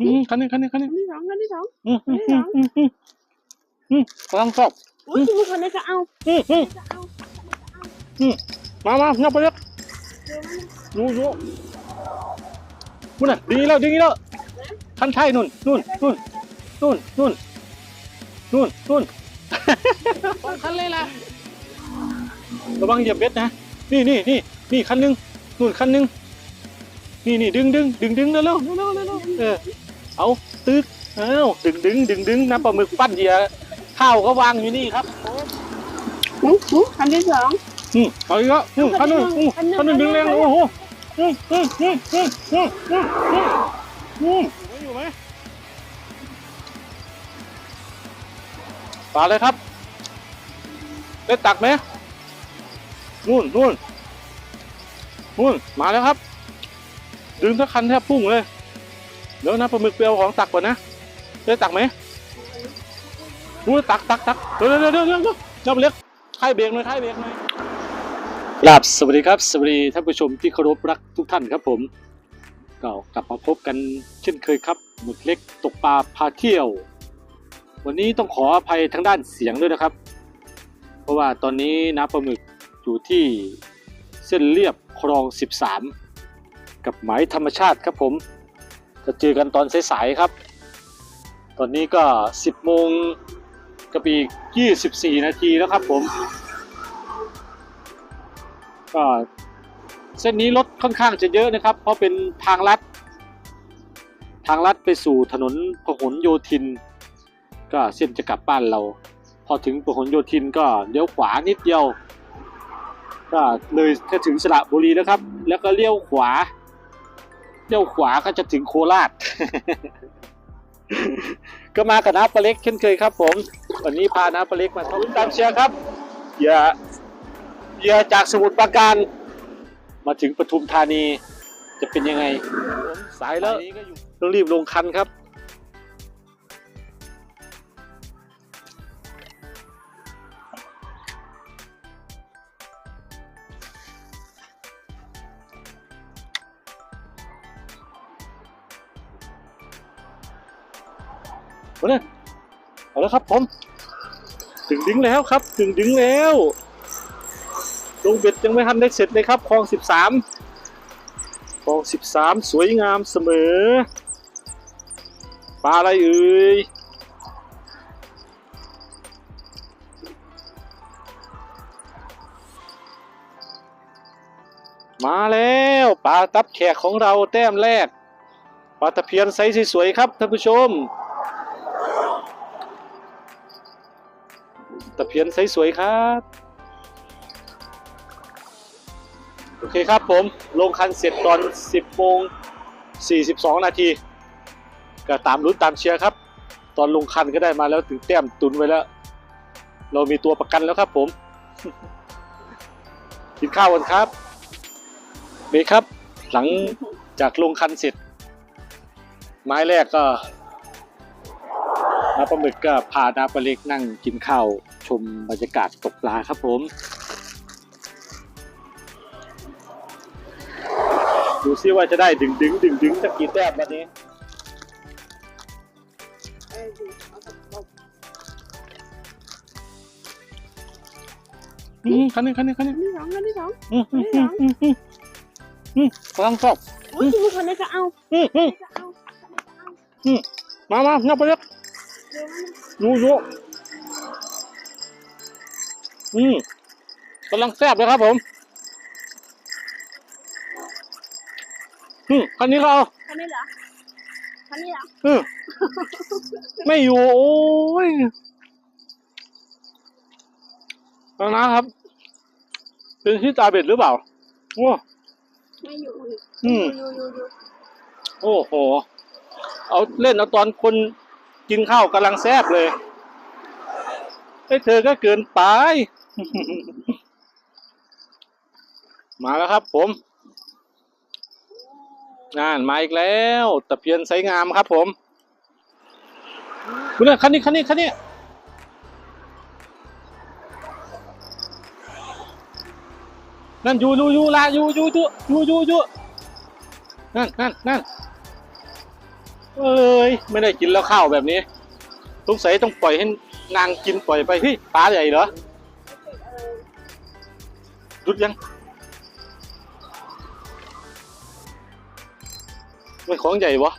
อืมคันนี้คันนี้คันนี้คันที่สองคันที่สองอืมอืมอืมอืมอืมอืมกำลังชอบอุ้ยคุณคันนี้ก็เอาอืมอืมจะเอามามาเงับไปเลยยูยูนู่นน่ะดีแล้วดีแล้วคันไทยนู่นนู่นนู่นนู่นนู่นนู่นนู่นคันเลยล่ะระวังเหยียบเบ็ดนะนี่นี่นี่นี่คันหนึงนู่นคันหนึงนี่นี่ดึงดึงดึงดึงเร็วเร็วเร็วเร็วเร็วเออ เอาตึกเอ้าดึงดึงดึงดึงน้ำปลาหมึกปั้นเหยื่อข้าวก็วางอยู่นี่ครับอุ้ยอุ้ยคันที่สอง อืมเอาอีกแล้วอืมคันหนึงอืมคันหนึงดึงแรงโอ้โหอืมอืมอืมอืมอืมอืมอืมอืมอยู่ไหมปลาเลยครับได้ตักไหมนู่นนู่นนู่นมาแล้วครับ ดึงทั้งคันแทบพุ่งเลยเดี๋ยวนะปลาหมึกเปรียวของตักก่อนนะได้ตักไหมนู่นตักตักตักเดี๋ยวเดี๋ยวเดี๋ยวเดี๋ยวเดี๋ยวเดี๋ยวเล็กค่ายเบรกหน่อยค่ายเบรกหน่อยลาบสวัสดีครับ สวัสดีท่านผู้ชมที่เคารพรักทุกท่านครับผมก็กลับมาพบกันเช่นเคยครับหมึกเล็กตกปลาพาเที่ยว วันนี้ต้องขออภัยทางด้านเสียงด้วยนะครับ เพราะว่าตอนนี้น้ำปลาหมึกอยู่ที่เส้นเรียบคลอง 13 กับหมายธรรมชาติครับผม จะเจอกันตอนสายๆครับ ตอนนี้ก็ 10โมงกับอีก 24 นาทีแล้วครับผมก็เส้นนี้รถค่อนข้างจะเยอะนะครับ เพราะเป็นทางลัด ทางลัดไปสู่ถนนพหลโยธิน ก็เส้นจะกลับบ้านเรา พอถึงพหลโยธินก็เลี้ยวขวานิดเดียว ก็เลยจะถึงสระบุรีแล้วครับ แล้วก็เลี้ยวขวา เลี้ยวขวาก็จะถึงโคราช ก็มากับน้าปลาเล็กเช่นเคยครับ ผม วันนี้พาน้าปลาเล็กมาท่องตามเชียร์ครับเย่าอย่าจากสมุทรปราการ มาถึงปทุมธานี จะเป็นยังไงสายแล้วต้องรีบลงคันครับ เอาเลยเอาแล้วครับผมถึงดึงแล้วครับ ถึงดึงแล้วลงเบ็ดยังไม่ทันได้เสร็จเลยครับคลองสิบสามคลองสิบสามสวยงามเสมอปลาอะไรเอ่ยมาแล้วปลาตับแขกของเราแต้มแรกปลาตะเพียนไซส์สวยๆครับท่านผู้ชม ตะเพียนสวยๆครับ โอเคครับผม ลงคันเสร็จตอน 10โมง42 นาที ก็ตามลุ้นตามเชียร์ครับ ตอนลงคันก็ได้มาแล้วถึงแต้มตุนไว้แล้ว เรามีตัวประกันแล้วครับผม กินข้าวกันครับเบครับ หลังจากลงคันเสร็จ ไม้แรกก็น้าปลาหมึกก็พาน้าปลาเล็กนั่งกินข้าว ชมบรรยากาศตกปลาครับผม ดูซิว่าจะได้ดึงดึงดึงดึงสักกี่แต้มวันนี้เออดูเอาตะปบอืมคันนี้คันนี้คันนี้คันที่สองคันที่สองอืมอืมอืมอืมอืมอืมกำลังชอบอุ้ยคุณคันนี้ก็เอาอืมอืมจะเอาคันนี้ก็เอามามาเงับไปเลยเดี๋ยวนะยูยู อืมกำลังแซ่บเลยครับผม อืมคันนี้ก็เอาคันนี้เหรอคันนี้เหรออืมไม่อยู่ โอ้ยฟังนะครับ เป็นที่ตาเบ็ดหรือเปล่าโอ้ไม่อยู่อืมอยู่อยู่อยู่โอ้โห เอาเล่นเอาตอนคนกินข้าวกำลังแซ่บเลย ไอ้เธอก็เกินไป มาแล้วครับผมงานมาอีกแล้วตะเพียนไซงามครับผมคุณเนี่ยคันนี้คันนี้คันนี้นั่นอยู่อยู่อยู่ละอยู่อยู่อยู่อยู่อยู่อยู่นั่นนั่นนั่นเอ้ยไม่ได้กินแล้วข้าวแบบนี้สงสัยต้องปล่อยให้ นางกินปล่อยไปเฮ้ยปลาใหญ่เหรอเออรุดยังมันของใหญ่วะ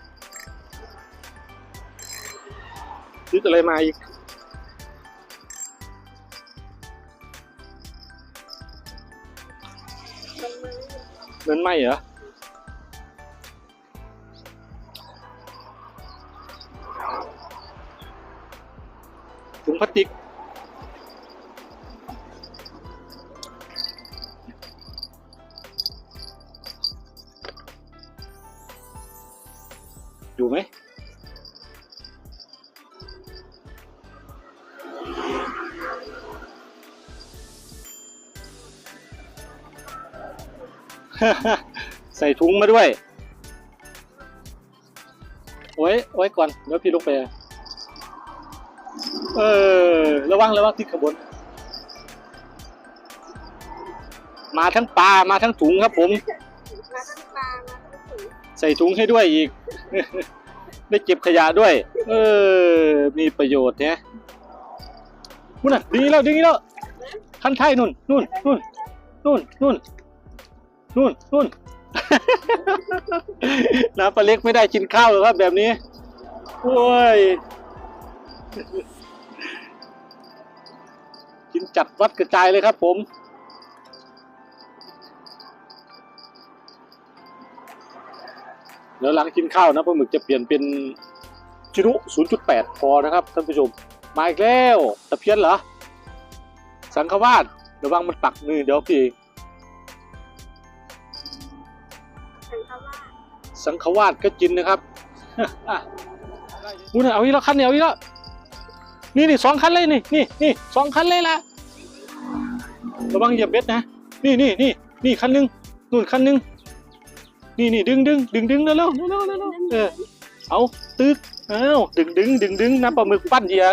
รุดอะไรมาอีกมันมือมันไหมเหรอ พลาสติก อยู่ไหมใส่ถุงมาด้วย ไว้ ไว้ก่อน เดี๋ยวพี่ลงไป เออ ระวังระวังที่ขบวน มาทั้งปลา มาทั้งถุงครับผม มาทั้งปลา มาทั้งถุงใส่ถุงให้ด้วยอีก ได้เก็บขยะด้วย เออ มีประโยชน์เนี่ยนู่นน่ะดีแล้วดีแล้วคันไทยนู่นนู่นนู่นนู่นนู่นนู่นนู่นน้ำปลาเล็กไม่ได้กินข้าวหรอกครับแบบนี้โอ้ยินจัดวัดกระจายเลยครับผมเดี๋ยวหลังกินข้าวนะปลาหมึกจะเปลี่ยนเป็นจิรุ0.8 พอนะครับท่านผู้ชม มาอีกแล้วตะเพียนเหรอ สังขวาสระวังมันปักมือเดี๋ยวพี่สังขวาสสังขวาสก็จินนะครับอู้นเอาอีกแล้วคันเดียวอีกแล้วนี่นี่สองคันเลยนี่นี่นี่สองคันเลยละ ระวังเหยียบเบ็ดนะ นี่นี่นี่นี่คันหนึงนู่นคันหนึงนี่นี่ดึงดึงดึงดึงเร็วเร็วเร็วเร็วเออเอาตึกเอาดึงดึงดึงดึงนะปลาหมึกปั้นเหยื่อ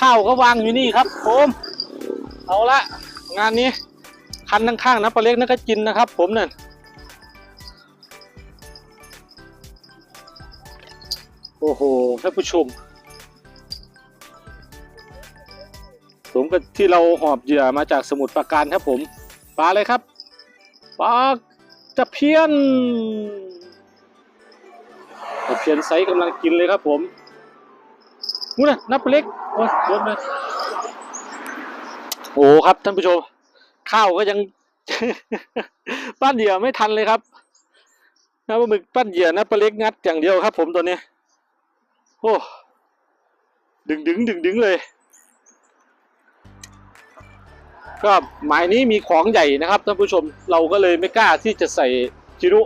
ข้าวก็วางอยู่นี่ครับผมเอาละงานนี้คันข้างๆนะปลาเล็กนั่นก็จินนะครับ ผมนั่นโอ้โหท่านผู้ชม มกับที่เราหอบเหยื่อมาจากสมุทรปราการครับผมปลาเลยครับปลาตะเพี้ยนตะเพียนไซส์กำลังกินเลยครับผมนู่นนะนับเล็กโอ้ยโดนเลยโอ้ครับท่านผู้ชม ข้าวก็ยัง ปั้นเหยื่อไม่ทันเลยครับน้ำปลาหมึกปั้นเหยื่อนะปลาเล็กงัดอย่างเดียวครับ ผมตัวนี้โอ้ดึงดึงดึงดึงเลย ก็หมายนี้มีของใหญ่นะครับท่านผู้ชมเราก็เลยไม่กล้าที่จะใส่จิรุ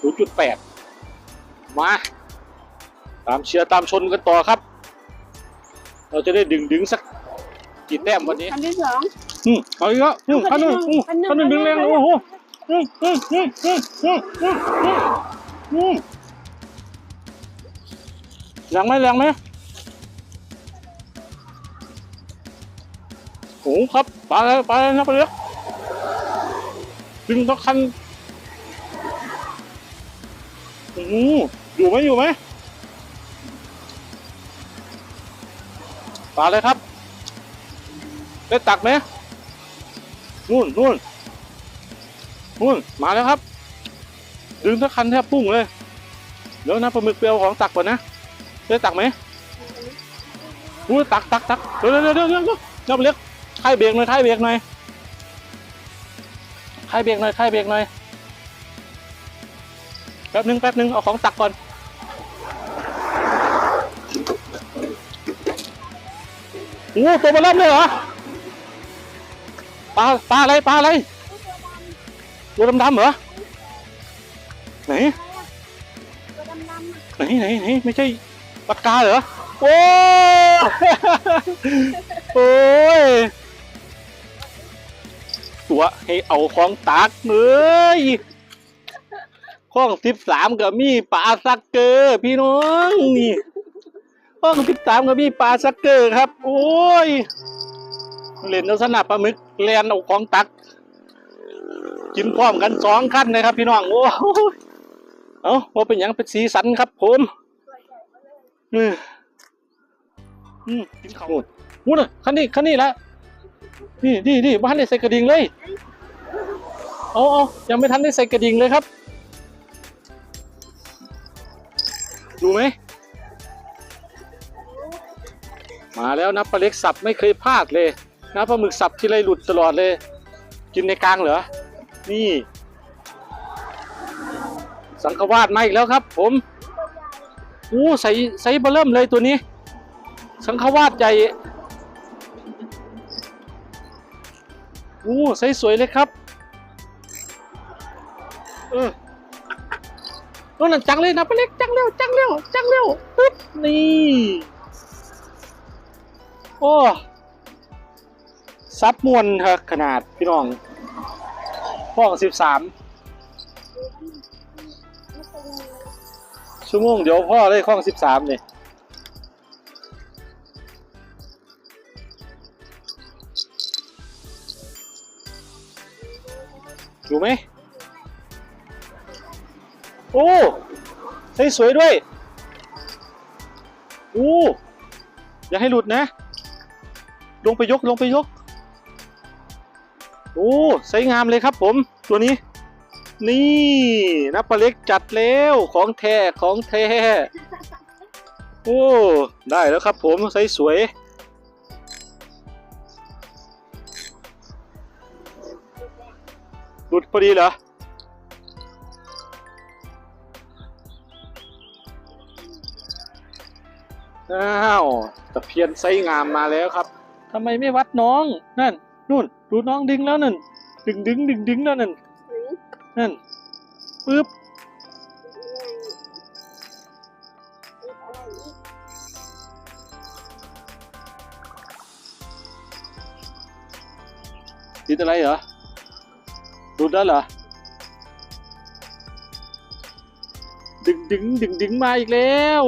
0.8 มา ตามเชียร์ตามชนกันต่อครับ เราจะได้ดึงดึงสักกี่แต้มวันนี้คันที่สองอืมเอาอีกแล้วคันหนึ่งคันหนึ่งดึงแรงโอ้โหแรงไหมแรงไหม โอ้โหครับไปเลยไปเลยนะไปเลยดึงต้องคันโอ้โหอยู่ไหมอยู่ไหมปาเลยครับ ได้ตักไหมนู่นนู่นนู่นมาแล้วครับ ดึงทั้งคันแทบปุ้งเลยเดี๋ยวนะปลาหมึกเปรียวของตักก่อนนะได้ตักไหมอู้ตักตักตักเดี๋ยวเดี๋ยวเดี๋ยวเดี๋ยวเดี๋ยวเดี๋ยวเล็ก ค่ายเบรกหน่อยค่ายเบรกหน่อยค่ายเบรกหน่อยค่ายเบรกหน่อยแป๊บหนึงแป๊บหนึงเอาของตักก่อนโอ้ตัวมาเริ่มเลยเหรอปลาปลาอะไรปลาอะไรตัวดำๆเหรอไหนตัวดำๆอะไหนไหนไหนไม่ใช่ปากกาเหรอโอ้โอ้ย ตัวให้เอาของตากเลยข้องสิบสามกับมีปลาซักเกอร์พี่น้องนี่ข้องสิบสามกับมีปลาซักเกอร์ครับ โอ้ยเล่นลักษณะปลาหมึกแลนเอาของตัก กินพร้อมกันสองขั้นเลยครับ พี่น้องโอ้เอาพอเป็นอย่างเป็นสีสันครับผมอืมอืมกินข้าววู้น่ะคันนี้คันนี้ละ นี่นี่นี่บ้านได้ใส่กระดิ่งเลยเอาเอายังไม่ทันได้ใส่กระดิ่งเลยครับ ดูไหม มาแล้วนะปลาเล็กสับไม่เคยพลาดเลยนะปลาหมึกสับที่ไรหลุดตลอดเลย กินในกลางเหรอ นี่ สังขวาดมาอีกแล้วครับ ผมอู้ใส่ใส่เบอเริ่มเลยตัวนี้ สังขวาดใหญ่ อู้ใส่สวยเลยครับเออโน่นนะจังเลยนะปลาเล็กจังเร็วจังเร็วจังเร็วปึ๊บนี่โอ้ซับมวนครับขนาดพี่น้องพ่อสิบสามชั่วโมงเดี๋ยวพ่อได้ข้องสิบสามเลย อยู่ไหมโอ้ใส่สวยด้วยโอ้อย่าให้หลุดนะ ลงไปยกลงไปยก โอ้ใส่งามเลยครับผมตัวนี้ นี่นับปลาเล็กจัดแล้วของแท้ของแท้โอ้ ได้แล้วครับผมใส่สวย หลุดพอดีเหรอ อ้าวตะเพียนไซงามมาแล้วครับทำไมไม่วัดน้อง นั่น นู่น ดูน้องดึงแล้วนั่น ดึงดึงดึงดึงแล้วนั่นหรือนั่น ปึ๊บอะไรอีกติดอะไรเหรอ ดูดแล้วเหรอ ดึงดึงดึงดึงมาอีกแล้ว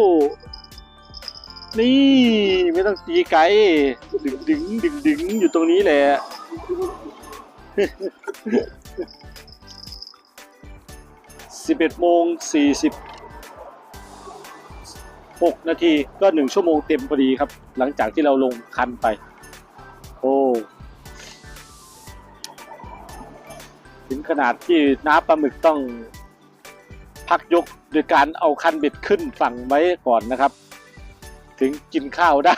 นี่ไม่ต้องตีไกลดึงดึงดึงดึงอยู่ตรงนี้แหละสิบเอ็ดโมงสี่สิบหกนาทีก็หนึ่งชั่วโมงเต็มพอดีครับ หลังจากที่เราลงคันไป โอ้ ขนาดที่น้าปลาหมึกต้องพักยกโดยการเอาคันเบ็ดขึ้นฝั่งไว้ก่อนนะครับ ถึงกินข้าวได้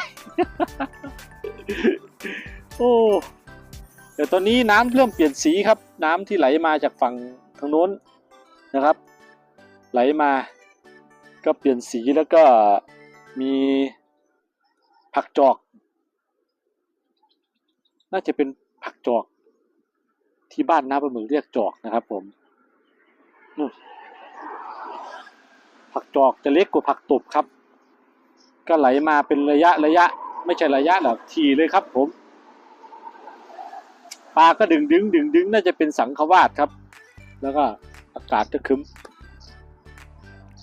โอ้แต่ตอนนี้น้ำเริ่มเปลี่ยนสีครับ น้ำที่ไหลมาจากฝั่งทางโน้นนะครับ ไหลมาก็เปลี่ยนสีแล้วก็มีผักจอก น่าจะเป็นผักจอก ที่บ้านน้าปลาหมึกเรียกจอกนะครับ ผมผักจอกจะเล็กกว่าผักตบครับ ก็ไหลมาเป็นระยะระยะ ไม่ใช่ระยะหรอกทีเลยครับ ผมปลาก็ดึงดึงดึงดึงน่าจะเป็นสังขวาดครับ แล้วก็อากาศจะครึ้ม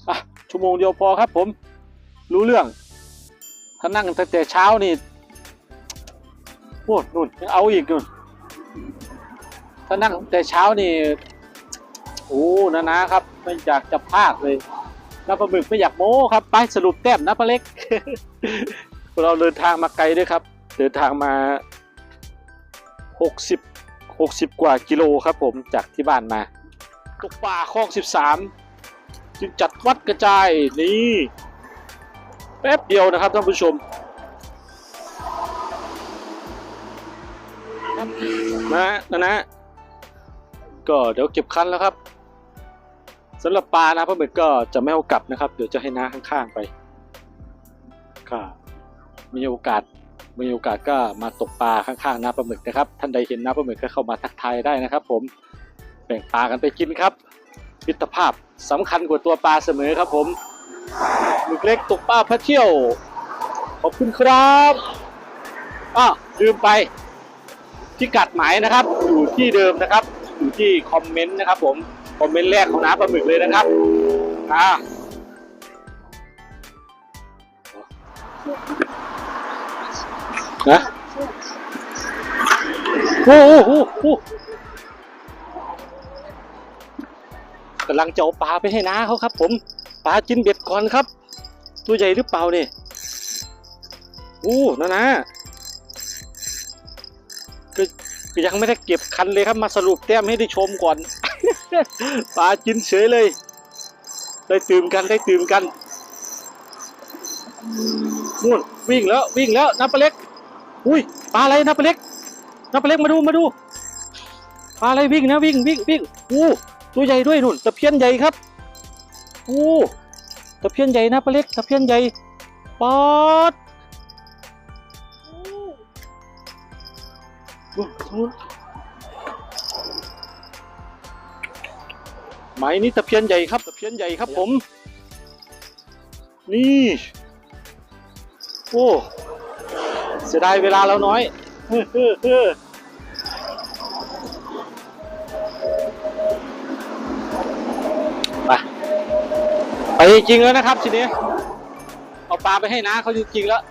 อะชั่วโมงเดียวพอครับ ผม รู้เรื่อง ถ้านั่งตั้งแต่เช้านี่โอ้นู่นยังเอาอีกนู่น ถ้านั่งแต่เช้านี่โอ้นะนะครับ ไม่อยากจะพลาดเลยน้าปลาหมึกไม่อยากโม้ครับ ไปสรุปแต้มนะปลาเล็ก เราเดินทางมาไกลด้วยครับ เดินทางมา 60 60 กว่ากิโลครับผมจากที่บ้านมาตกป่าคลอง 13 จึงจัดวัดกระจายนี่แป๊บเดียวนะครับท่านผู้ชมนะนะนะ ก็เดี๋ยวเก็บคันแล้วครับสำหรับปลานะพ่อหมึกก็จะไม่เอากลับนะครับ เดี๋ยวจะให้น้าข้างๆไปก็มีโอกาสมีโอกาสก็มาตกปลาข้างๆน้าปลาหมึกนะครับ ท่านใดเห็นน้าปลาหมึกก็เข้ามาทักทายได้นะครับ ผมแบ่งปลากันไปกินครับมิตรภาพสำคัญกว่าตัวปลาเสมอครับ ผมหมึกเล็กตกปลาพระเที่ยว ขอบคุณครับอ้าลืมไปพิกัดหมายนะครับ อยู่ที่เดิมนะครับ อยู่ที่คอมเมนต์นะครับ ผมคอมเมนต์แรกของน้าปลาหมึกเลยนะครับอ่านะโอ้โหโอ้โหกำลังจะเอาปลาไปให้น้าเขาครับ ผมปลากินเบ็ดก่อนครับ ตัวใหญ่หรือเปล่าเนี่ยอู้นะนะก็ ยังไม่ได้เก็บคันเลยครับมาสรุปแต้มให้ได้ชมก่อน ปลากินเฉยเลย ได้ตื่มกันได้ตื่มกันนู่นวิ่งแล้ววิ่งแล้วนับปลาเล็ก อุ้ยปลาอะไรนับปลาเล็กนับปลาเล็กมาดูมาดูปลาอะไรวิ่งนะวิ่งวิ่งวิ่งอู้ตัวใหญ่ด้วยนู่นตะเพียนใหญ่ครับอู้ตะเพียนใหญ่นะปลาเล็กตะเพียนใหญ่ป๊อด นู่นนู่นหมายนี้ตะเพียนใหญ่ครับตะเพียนใหญ่ครับผม นี่ โอ้เสียดายเวลาเราน้อยไปไปจริงแล้วนะครับทีนี้เอาปลาไปให้น้าเขาจริงๆแล้ว